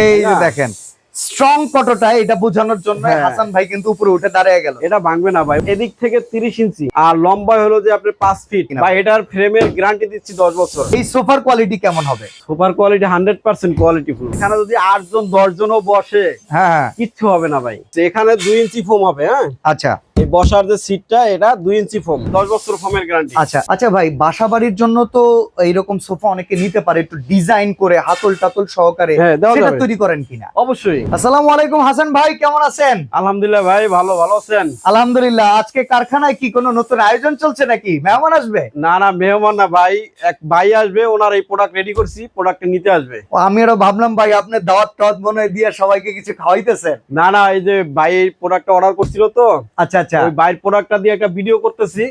এই যে দেখেন স্ট্রং কতটা এটা বোঝানোর জন্য হ্যাঁ। হাসান ভাই কিন্তু উপরে উঠে দাঁড়িয়ে গেল। এটা ভাঙবে না ভাই এদিক থেকে তিরিশ ইঞ্চি আর লম্বা হলো যে আপনি পাঁচ ফিট কিনা। বা এটার ফ্রেমের গ্যারান্টি দিচ্ছি দশ বছর। এই সোফার কোয়ালিটি কেমন হবে? Super quality hundred percent quality full এখানে যদি আট জন দশ জনও বসে হ্যাঁ হ্যাঁ। কিচ্ছু হবে না ভাই। তো এখানে দুই ইঞ্চি ফোম হবে হ্যাঁ? আচ্ছা। বসার যে সিটটা এটা দুই ইঞ্চি ফোম দশ বছর ফোমের গ্যারান্টি আচ্ছা আচ্ছা ভাই বাসা বাড়ির জন্য তো এইরকম সোফা অনেকে নিতে পারে একটু ডিজাইন করে হাতল টাতল সহকারে হ্যাঁ, সেটা তৈরি করেন কিনা? অবশ্যই। আসসালামু আলাইকুম হাসান ভাই কেমন আছেন? আলহামদুলিল্লাহ ভাই ভালো ভালো আছেন? আলহামদুলিল্লাহ আজকে কারখানায় কি কোনো নতুন আয়োজন চলছে নাকি? মেহমান আসবে? না না মেহমান না ভাই এক ভাই আসবে ওনার এই প্রোডাক্ট রেডি করছি প্রোডাক্ট নিতে আসবে। আমি আরও ভাবলাম ভাই আপনি দাওয়াত টাওয়াত মনে দিয়ে সবাইকে কিছু খাওয়াইতেছেন। না না এই যে ভাই এই প্রোডাক্টটা অর্ডার করছিল তো। আচ্ছা আচ্ছা। ওই বাইর প্রোডাক্টটা দিয়ে একটা ভিডিও করতেছি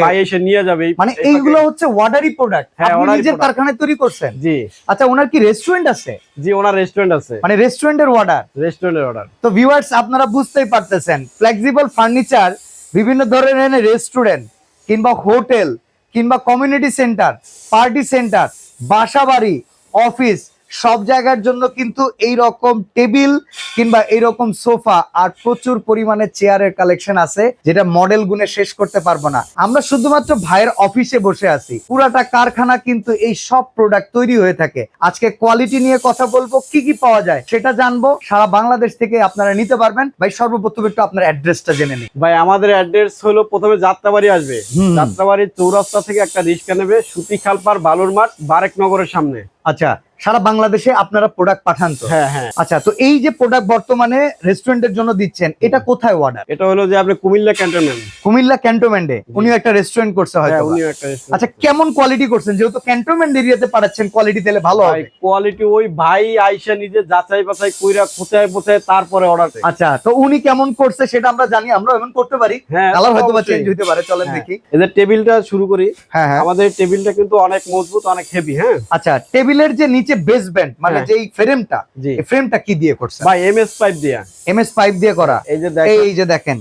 ভাই এসে নিয়ে যাবে মানে এইগুলো হচ্ছে ওয়াটারি প্রোডাক্ট হ্যাঁ, আপনি নিজের কারখানায় তৈরি করছেন। জি। আচ্ছা ওনার কি রেস্টুরেন্ট আছে? জি ওনার রেস্টুরেন্ট আছে। মানে রেস্টুরেন্টের অর্ডার রেস্টুরেন্টের অর্ডার তো ভিউয়ার্স আপনারা বুঝতেই পারতেছেন ফ্লেক্সিবল ফার্নিচার বিভিন্ন ধরনের রেস্টুরেন্ট কিংবা হোটেল কিংবা কমিউনিটি সেন্টার পার্টি সেন্টার বাসা বাড়ি অফিস সব জায়গার জন্য কিন্তু এই রকম টেবিল কিংবা এই রকম সোফা আর প্রচুর পরিমাণে চেয়ারের কালেকশন আছে যেটা মডেল গুনে শেষ করতে পারব না। আমরা শুধুমাত্র ভাইয়ের অফিসে বসে আছি। পুরাটা কারখানা কিন্তু এই সব প্রোডাক্ট তৈরি হয়ে থাকে। আজকে কোয়ালিটি নিয়ে কথা বলব কি কি পাওয়া যায় সেটা জানব। সারা বাংলাদেশ থেকে আপনারা নিতে পারবেন। ভাই সর্বপ্রথম একটু আপনার অ্যাড্রেসটা জেনে নিন ভাই আমাদের অ্যাড্রেস হলো প্রথমে যাত্রাবাড়ি আসবে। যাত্রাবাড়ির চৌরাস্তা থেকে একটা রিক্সা নেবে সুতি খালপার বালুর মাঠ বারেক নগরের সামনে। আচ্ছা সারা বাংলাদেশে আপনারা প্রোডাক্ট পাঠান তো? হ্যাঁ হ্যাঁ। আচ্ছা তো এই যে প্রোডাক্ট বর্তমানে রেস্টুরেন্টের জন্য দিচ্ছেন এটা কোথায় অর্ডার এটা হলো যে আপনি কুমিল্লা ক্যান্টনমেন্ট কুমিল্লা ক্যান্টনমেন্টে উনিও একটা রেস্টুরেন্ট করছে হ্যাঁ হয়তো বা। উনিও একটা restaurant। আচ্ছা কেমন কোয়ালিটি করছেন? যেহেতু ক্যান্টনমেন্ট এরিয়াতে পাঠাচ্ছেন কোয়ালিটি তাহলে ভালো হবে। কোয়ালিটি ওই ভাই আইসা নিজে যাচাই বাছাই কইরা কোথায় কোথায় তারপরে অর্ডার আচ্ছা তো উনি কেমন করছে সেটা আমরা জানি আমরা এমন করতে পারি। হ্যাঁ কালার হয়তো বা চেঞ্জ হতে পারে চলেন হ্যাঁ। দেখি। এদের টেবিলটা শুরু করি। হ্যাঁ হ্যাঁ। আমাদের টেবিলটা কিন্তু অনেক মজবুত অনেক হেভি হ্যাঁ। আচ্ছা টেবিলের যে নিচে বেস ব্যান্ড মানে হ্যাঁ। যে এই ফ্রেমটা এই ফ্রেমটা কি দিয়ে করছে? ভাই এমএস পাইপ দেয়া। এমএস পাইপ দিয়ে করা। এই যে দেখেন। এই যে দেখেন।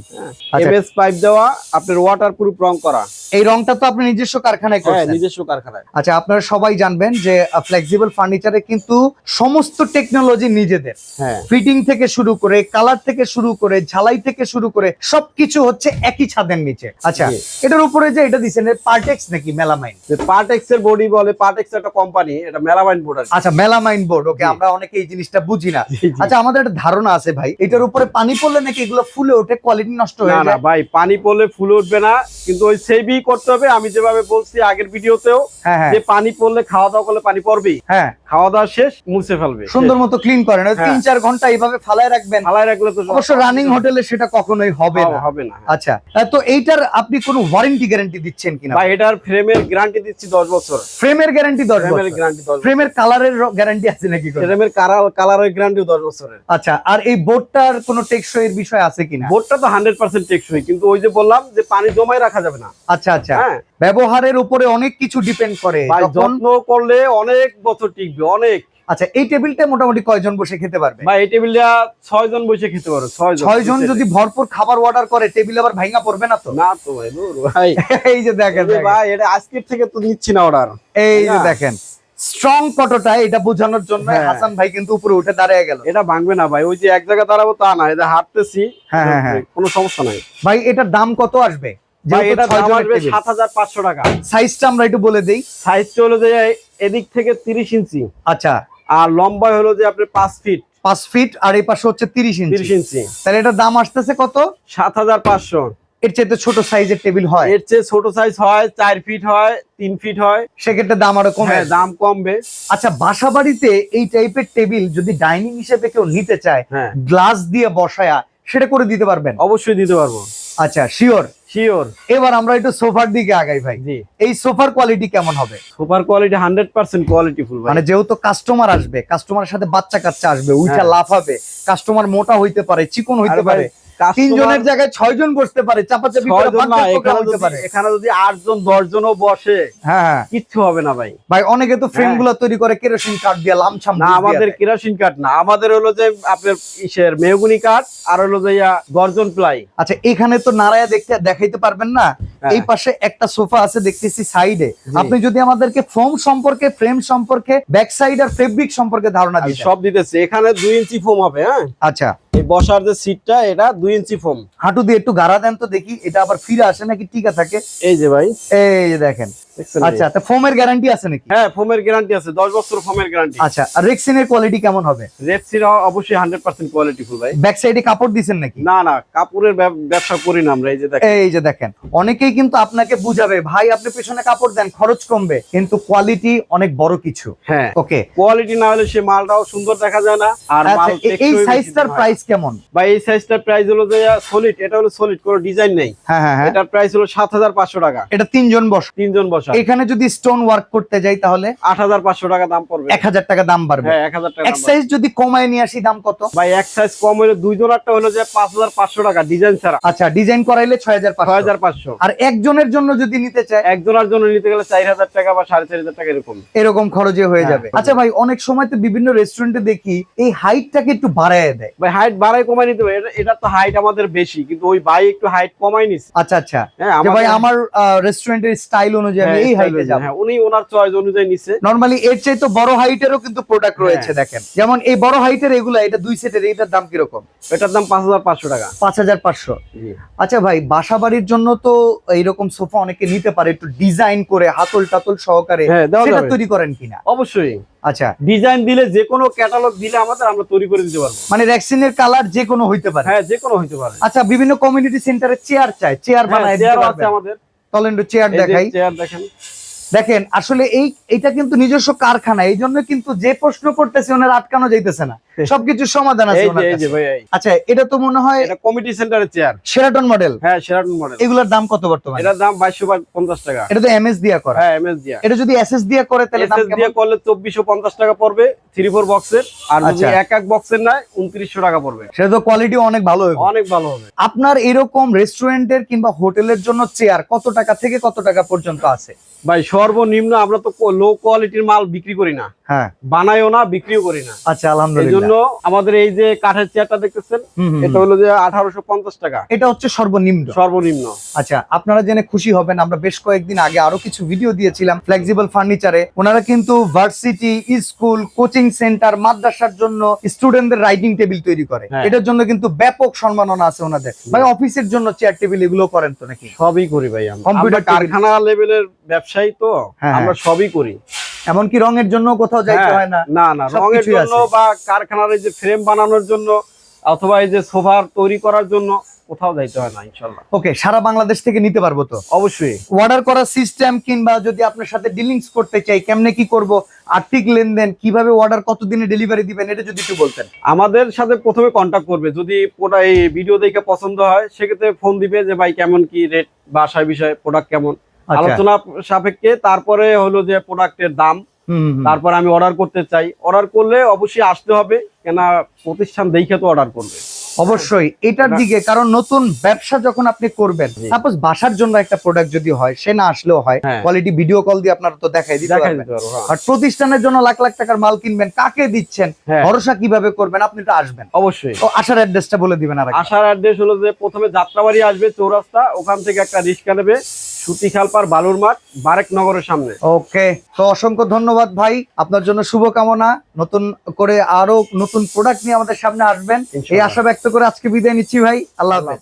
আচ্ছা। এমএস পাইপ দেওয়া আপনার ওয়াটার প্রুফ রং করা। এই রংটা তো আপনি নিজস্ব কারখানায় করছেন। হ্যাঁ নিজস্ব কারখানায়। আচ্ছা আপনারা সবাই জানবেন যে ফ্লেক্সিবল ফার্নিচারে কিন্তু সমস্ত টেকনোলজি নিজেদের। হ্যাঁ। ফিটিং থেকে শুরু করে কালার থেকে শুরু করে ঝালাই থেকে শুরু করে সবকিছু হচ্ছে একই ছাদের নিচে। আচ্ছা এটার উপরে যে এটা দিচ্ছেন পার্টেক্স নাকি মেলামাইন যে পার্টেক্স এর বডি বলে পার্টেক্স একটা কোম্পানি এটা মেলামাইন বোর্ড আচ্ছা মেলামাইন বোর্ড ওকে আমরা অনেকে এই জিনিসটা বুঝি না। আচ্ছা আমাদের একটা ধারণা আছে ভাই এটার উপরে পানি পড়লে নাকি এগুলো ফুলে ওঠে কোয়ালিটি নষ্ট হয়ে না যায়? ভাই পানি পড়লে ফুল উঠবে না কিন্তু ওই সেভই করতে হবে। আমি যেভাবে বলছি আগের ভিডিওতেও হ্যাঁ হ্যাঁ। যে পানি পড়লে খাওয়া দাওয়া করলে পানি পড়বেই। হ্যাঁ। খাওয়া দাওয়া শেষ মুছে ফেলবে। সুন্দর মতো ক্লিন করেন হ্যাঁ। তিন চার ঘণ্টা এইভাবে ফালায় রাখবেন। ফালাই রাখলে তো অবশ্য রানিং হোটেলে সেটা কখনোই হবে না। হবে না আচ্ছা তো এইটার আপনি কোনো ওয়ারেন্টি গ্যারান্টি দিচ্ছেন কিনা? ভাই এটার ফ্রেমের গ্যারান্টি দিচ্ছি দশ বছর। ফ্রেমের গ্যারান্টি দশ ফ্রেমের বছর। গ্যারান্টি দশ বছর। ফ্রেমের কালারের গ্যারান্টি আছে নাকি? ফ্রেমের কালার কালারের গ্যারান্টিও দশ বছরের। আচ্ছা আর এই বোর্ডটার কোনো টেকসইয়ের বিষয় আছে কিনা? বোর্ডটা তো হান্ড্রেড পার্সেন্ট টেকসই কিন্তু ওই যে বললাম যে পানি জমায় রাখা যাবে না। আচ্ছা আচ্ছা। হ্যাঁ। ব্যবহারের উপরে অনেক কিছু ডিপেন্ড করে। যত্ন করলে অনেক বছর টিকবে অনেক। আচ্ছা এই টেবিলটা মোটামুটি কয়জন বসে খেতে পারবে? ভাই এই টেবিলটা ছয় জন বসে খেতে পারো ছয় জন যদি ভরপুর খাবার অর্ডার করে টেবিল আবার ভাঙা পড়বে না তো? না তো ভাই ভাই এই যে দেখেন ভাই এটা আজকের থেকে তো নিচ্ছি না অর্ডার এই যে দেখেন। স্ট্রং কতটা এটা বোঝানোর জন্য হ্যাঁ। হাসান ভাই কিন্তু উপরে উঠে দাঁড়িয়ে গেল। এটা ভাঙবে না ভাই ওই যে এক জায়গায় দাঁড়াবো তা না এটা হাঁটতেছি হ্যাঁ, হ্যাঁ। কোনো সমস্যা নাই। ভাই এটার দাম কত আসবে? এটা দাম আসবে সাত হাজার পাঁচশো টাকা। সাইজটা আমরা একটু বলে দেই। সাইজটা হলো যে এদিক থেকে তিরিশ ইঞ্চি। আচ্ছা। আর লম্বা হলো যে আপনার পাঁচ ফিট পাঁচ ফিট আর এই পাশে হচ্ছে তিরিশ ইঞ্চি। তাহলে এটার দাম আসতেছে কত? সাত হাজার পাঁচশো। এর চাইতে ছোট সাইজের টেবিল হয়? এর চেয়ে ছোট সাইজ হয় চার ফিট হয় তিন ফিট হয়। সেক্ষেত্রে দাম আরও কমে হ্যাঁ দাম কমবে। আচ্ছা বাসা বাড়িতে এই টাইপের টেবিল যদি ডাইনিং হিসেবে কেউ নিতে চায় হ্যাঁ। গ্লাস দিয়ে বসায়া সেটা করে দিতে পারবেন? অবশ্যই দিতে পারব। আচ্ছা শিওর শিওর এবার আমরা একটু সোফার দিকে আগাই ভাই। জি। এই সোফার কোয়ালিটি কেমন হবে? সোফার quality hundred percent quality full মানে যেহেতু কাস্টমার আসবে কাস্টমারের সাথে বাচ্চা কাচ্চা আসবে উইটা হ্যাঁ। লাফাবে কাস্টমার মোটা হইতে পারে চিকন হইতে পারে তিনজনের জায়গায় ছয় জন বসতে পারে চাপাচাপি এখানে যদি পারে। আট জন দশ জনও বসে হ্যাঁ হ্যাঁ। কিচ্ছু হবে না ভাই। ভাই অনেকে তো ফ্রেম হ্যাঁ। গুলো তৈরি করে কেরোসিন কাঠ দিয়ে লামছাম না আমাদের। কেরাসিন কাঠ না আমাদের হলো যে আপনার ইসের মেহগুনি কাঠ আর হলো যে গর্জন প্লাই। আচ্ছা এখানে তো নারায়া দেখতে দেখাইতে পারবেন না? হ্যাঁ। এই পাশে একটা সোফা আছে দেখতেছি সাইডে। আপনি যদি আমাদেরকে ফোম সম্পর্কে ফ্রেম সম্পর্কে ব্যাক সাইড আর ফেব্রিক সম্পর্কে ধারণা আমি সব দিতেছে এখানে দুই ইঞ্চি ফোম হবে হ্যাঁ। আচ্ছা। এই বসার যে সিটটা এটা দুই ইঞ্চি ফোম হাঁটু দিয়ে একটু গাড়া দেন তো দেখি এটা আবার ফিরে আসে নাকি টিকা থাকে? এই যে ভাই। এই যে দেখেন। আচ্ছা তা ফোমের গ্যারান্টি আছে নাকি? হ্যাঁ ফোমের গ্যারান্টি আছে দশ বছর ফোমের গ্যারান্টি আচ্ছা আর রেক্সিনের কোয়ালিটি কেমন হবে? রেপসির অবশ্যই হান্ড্রেড পার্সেন্ট কোয়ালিটি ফুল ভাই। ব্যাক সাইডে কাপড় দিছেন নাকি? না না কাপড়ের ব্যবসা করি না আমরা এই যে দেখেন। এই যে দেখেন অনেকেই কিন্তু আপনাকে বুঝাবে ভাই আপনি পেছনে কাপড় দেন খরচ কমবে। কিন্তু কোয়ালিটি অনেক বড় কিছু। হ্যাঁ। ওকে কোয়ালিটি না হলে সে মালটাও সুন্দর দেখা যায় না আর মাল আচ্ছা এই টেকসই বেশি সাইজটার প্রাইস কেমন? বা এই সাইজটার প্রাইস হলো যে সলিড এটা হলো সলিড কোনো ডিজাইন নেই। হ্যাঁ হ্যাঁ হ্যাঁ। এটার প্রাইস হলো সাত হাজার পাঁচশো টাকা। এটা তিনজন বস তিনজন বসা। এখানে যদি স্টোন ওয়ার্ক করতে যাই তাহলে? আট হাজার পাঁচশো টাকা দাম পড়বে। এক হাজার টাকা দাম বাড়বে। হ্যাঁ এক টাকা সাইজ যদি কমায় নিয়ে আসি দাম কত? ভাই এক সাইজ কম হলে দুইজন একটা হলো যে পাঁচ হাজার পাঁচশো টাকা ডিজাইন ছাড়া। আচ্ছা ডিজাইন করাইলে ছয় হাজার ছয় হাজার পাঁচশো। আর একজনের জন্য যদি নিতে চায়? একজনের জন্য নিতে গেলে চার হাজার টাকা বা সাড়ে চার হাজার টাকা এরকম। এরকম খরচে হয়ে হ্যাঁ। যাবে। আচ্ছা ভাই অনেক সময় তো বিভিন্ন রেস্টুরেন্টে দেখি এই হাইটটাকে একটু বাড়ায় দেয়। ভাই হাইট বাড়াই কমাই নিতে হবে। এটা- তো হাইট আমাদের বেশি কিন্তু ওই ভাই একটু হাইট কমাই নিছে। আচ্ছা আচ্ছা। হ্যাঁ ভাই আমার রেস্টুরেন্টের স্টাইল অনুযায়ী এই হাইটে হ্যাঁ, উনি ওনার চয়েস অনুযায়ী নিছে নরমালি এর চাইতে বড় হাইটেরও কিন্তু প্রোডাক্ট হ্যাঁ। রয়েছে দেখেন। যেমন এই বড় হাইটের এগুলা এটা দুই সেটের এটার দাম কীরকম? এটার দাম পাঁচ হাজার পাঁচশো টাকা। পাঁচ হাজার পাঁচশো। জি। আচ্ছা ভাই জন্য তো এইরকম সোফা অনেকে নিতে পারে একটু ডিজাইন করে হাতল টাতল সহকারে হ্যাঁ সেটা তৈরি করেন কিনা? অবশ্যই। আচ্ছা। ডিজাইন দিলে যে কোনো ক্যাটালগ দিলে আমাদের আমরা তৈরি করে দিতে পারব। মানে র্যাক্সিনের কালার যে কোনো হইতে পারে। হ্যাঁ যে কোনো হইতে পারে। আচ্ছা বিভিন্ন কমিউনিটি সেন্টারে চেয়ার চাই চেয়ার বানায় আছে আমাদের। চলেন একটু চেয়ার দেখাই। চেয়ার দেখেন। দেখেন আসলে এই এটা কিন্তু নিজস্ব কারখানা এই জন্য কিন্তু যে প্রশ্ন করতেছে ওনার আটকানো যাইতেছে না। সবকিছু সমাধান আছে। আচ্ছা এটা তো মনে হয় এটা কমিটি সেন্টারের চেয়ার সেরাটন মডেল হ্যাঁ সেরাটন মডেল এগুলোর দাম কত বর্তমানে? এটার দাম বাইশশো পঞ্চাশ টাকা। এটা তো এমএস দিয়া করা। হ্যাঁ এমএস দিয়া। এটা যদি এসএস দিয়া করে তাহলে দাম এসএস? দিয়ে করলে চব্বিশশো পঞ্চাশ টাকা পড়বে থ্রি ফোর বক্সের আর যদি আচ্ছা। এক এক বক্সের নেয় উনত্রিশশো টাকা পড়বে। সেটা তো কোয়ালিটি অনেক ভালো হবে। অনেক ভালো হবে। আপনার এরকম রেস্টুরেন্টের কিংবা হোটেলের জন্য চেয়ার কত টাকা থেকে কত টাকা পর্যন্ত আছে? ভাই সর্বনিম্ন আমরা তো লো কোয়ালিটির মাল বিক্রি করি না। হ্যাঁ। বানাইও না বিক্রিও করি না। আচ্ছা আলহামদুলিল্লাহ। জন্য আমাদের এই যে কাঠের চেয়ারটা দেখতেছেন এটা হলো যে আঠারোশো পঞ্চাশ টাকা। এটা হচ্ছে সর্বনিম্ন? সর্বনিম্ন। আচ্ছা আপনারা জেনে খুশি হবেন আমরা বেশ কয়েকদিন আগে আরও কিছু ভিডিও দিয়েছিলাম ফ্লেক্সিবল ফার্নিচারে ওনারা কিন্তু ভার্সিটি স্কুল কোচিং সেন্টার মাদ্রাসার জন্য স্টুডেন্টদের রাইটিং টেবিল তৈরি করে। হ্যাঁ। এটার জন্য কিন্তু ব্যাপক সম্মাননা আছে ওনাদের। ভাই অফিসের জন্য চেয়ার টেবিল এগুলো করেন তো নাকি? সবই করি ভাই আমরা। Computer কারখানা লেভেলের ব্যবসায়ী তো হ্যাঁ, আমরা সবই করি। এমনকি রঙের জন্য কোথাও যাইতে হ্যাঁ, হয় না। না না রঙের জন্য বা কারখানার যে ফ্রেম বানানোর জন্য অথবা এই যে সোফার তৈরি করার জন্য কোথাও যাইতে হয় না ইনশাল্লাহ ওকে সারা বাংলাদেশ থেকে নিতে পারব তো? অবশ্যই। অর্ডার করার সিস্টেম কিংবা যদি আপনার সাথে ডিলিংস করতে চাই কেমনে কি করব? আর্থিক লেনদেন কীভাবে অর্ডার কতদিনে ডেলিভারি দিবেন এটা যদি একটু বলতেন। আমাদের সাথে প্রথমে কন্ট্যাক্ট করবে। যদি এই ভিডিও দেখে পছন্দ হয় সেক্ষেত্রে ফোন দিবে যে ভাই কেমন কি রেট বাসায় বিষয়ে প্রোডাক্ট কেমন? আলোচনা সাপেক্ষে তারপরে হলো যে প্রোডাক্টের দাম। তারপর আমি অর্ডার করতে চাই। অর্ডার করলে অবশ্যই আসতে হবে কেনা প্রতিষ্ঠান দেখে তো অর্ডার করবে। অবশ্যই এটার দিকে কারণ নতুন ব্যবসা যখন আপনি করবেন সাপোজ বাসার জন্য একটা প্রোডাক্ট যদি হয় সে না আসলেও হয়। কোয়ালিটি ভিডিও কল দিয়ে আপনারা তো দেখাই দিতে পারবেন। হ্যাঁ। আর প্রতিষ্ঠানের জন্য লাখ লাখ টাকার মাল কিনবেন কাকে দিচ্ছেন হ্যাঁ। ভরসা কীভাবে করবেন আপনি তো আসবেন। অবশ্যই। তো আসার অ্যাড্রেসটা বলে দিবেন আর। আসার অ্যাড্রেস হলো যে প্রথমে যাত্রাবাড়ি আসবে চৌরাস্তা ওখান থেকে একটা রিক্সা নেবে। সুতিখালপার বালুর মাঠ বারেক নগরের সামনে। ওকে তো অসংখ্য ধন্যবাদ ভাই। আপনার জন্য শুভকামনা। নতুন করে আরও নতুন প্রোডাক্ট নিয়ে আমাদের সামনে আসবেন। এই আশা ব্যক্ত করে আজকে বিদায় নিচ্ছি ভাই। আল্লাহ হাফেজ।